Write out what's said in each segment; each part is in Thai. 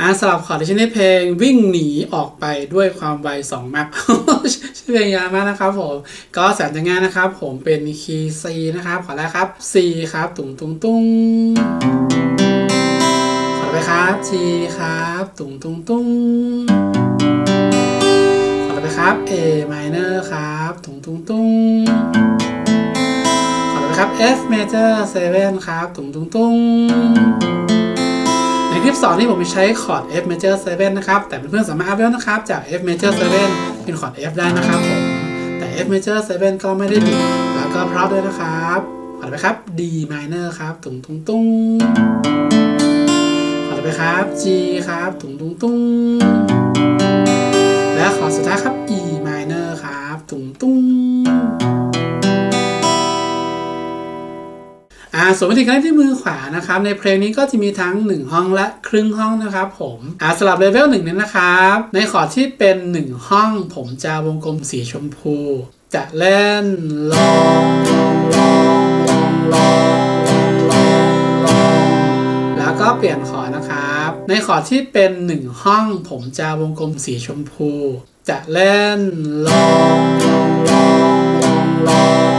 อ่าสลับคอดที่ชื่อในเพลงวิ่งหนีออกไปด้วยความไว2แมปชื่อเพลงยาวมากนะครับผม ก็แสนจะง่ายนะครับ ผมเป็นคีย์ C นะครับขอแรกครับ C ครับ ตุ้งตุ้งตุ้งขอไปครับ G ครับ ตุ้งตุ้งตุ้งขอไปครับ A minor ครับ ตุ้งตุ้งตุ้งขอไปครับ F major 7ครับ ตุ้งตุ้งตุ้ง ลิปสอนที่ผมใช้คอร์ด F major 7 นะครับ แต่เพื่อนๆสามารถอัพเวลนะครับ จาก F major 7 เป็นคอร์ด F ได้นะครับผม แต่ F major 7 ก็ไม่ได้ผิดแล้วก็เพราะด้วยนะครับขอไปครับ D minor ครับตุงตุงตุงขอไปครับ G ครับตุงตุงตุงและขอสุดท้ายครับ ส่วนวิธีการเล่นที่มือขวานะครับในเพลงนี้ก็จะมีทั้ง 1 ห้องและครึ่งห้องนะครับผมอ่าสำหรับเลเวลหนึ่งนี้นะครับในคอดที่เป็น 1 ห้อง ผมจะวงกลมสีชมพู จะเล่นลองลองลองลองลองลองลองแล้วก็เปลี่ยนคอนะครับ ในคอดที่เป็น 1 ห้อง ผมจะวงกลมสีชมพู จะเล่นลองลองลองลอง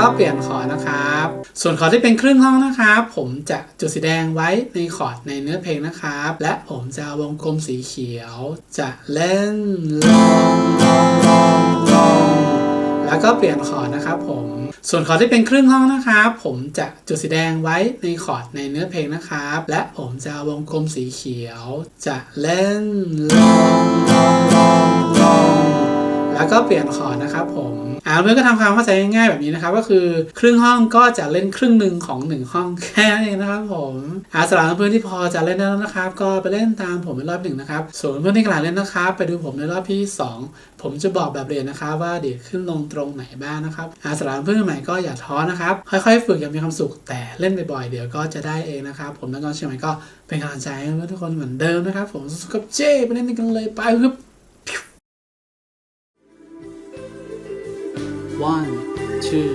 ก็เปลี่ยนคอร์ดนะครับ ส่วนคอร์ดที่เป็นครึ่งห้องนะครับ ผมจะจุดสีแดงไว้ในคอร์ดในเนื้อเพลงนะครับ และผมจะวงกลมสีเขียว จะเล่นลองลองลองลองแล้วก็เปลี่ยนคอร์ดนะครับผมส่วนคอร์ดที่เป็นครึ่งห้องนะครับ ผมจะจุดสีแดงไว้ในคอร์ดในเนื้อเพลงนะครับ และผมจะวงกลมสีเขียว จะเล่นลงลองลองลอง แล้วก็เปลี่ยนคอร์ดนะครับผมอ่าเพื่อนก็ทำความเข้าใจง่ายๆแบบนี้นะครับก็คือครึ่งห้องก็จะเล่นครึ่งหนึ่งของหนึ่งห้องแค่นั้นเองนะครับผมอ่าสำหรับเพื่อนที่พอจะเล่นได้แล้วนะครับ ก็ไปเล่นตามผมในรอบหนึ่งนะครับส่วนเพื่อนที่กำลังเล่นนะครับ ไปดูผมในรอบที่สองผมจะบอกแบบเรียนนะครับ ว่าเดี๋ยวขึ้นลงตรงไหนบ้างนะครับอ่าสำหรับเพื่อนใหม่ก็อย่าท้อนะครับ ค่อยๆ ฝึกอย่างมีความสุขแต่เล่นบ่อยๆเดี๋ยวก็จะได้เองนะครับผมนักกอล์ฟเชียงใหม่ก็เป็นกำลังใจให้ทุกคนเหมือนเดิมนะครับ ผมสุกับเจ้ไปเล่นกันเลยไปครับ one two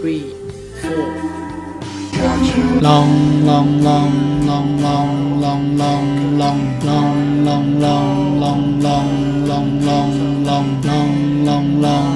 three four ลองลองลองลองลองลอง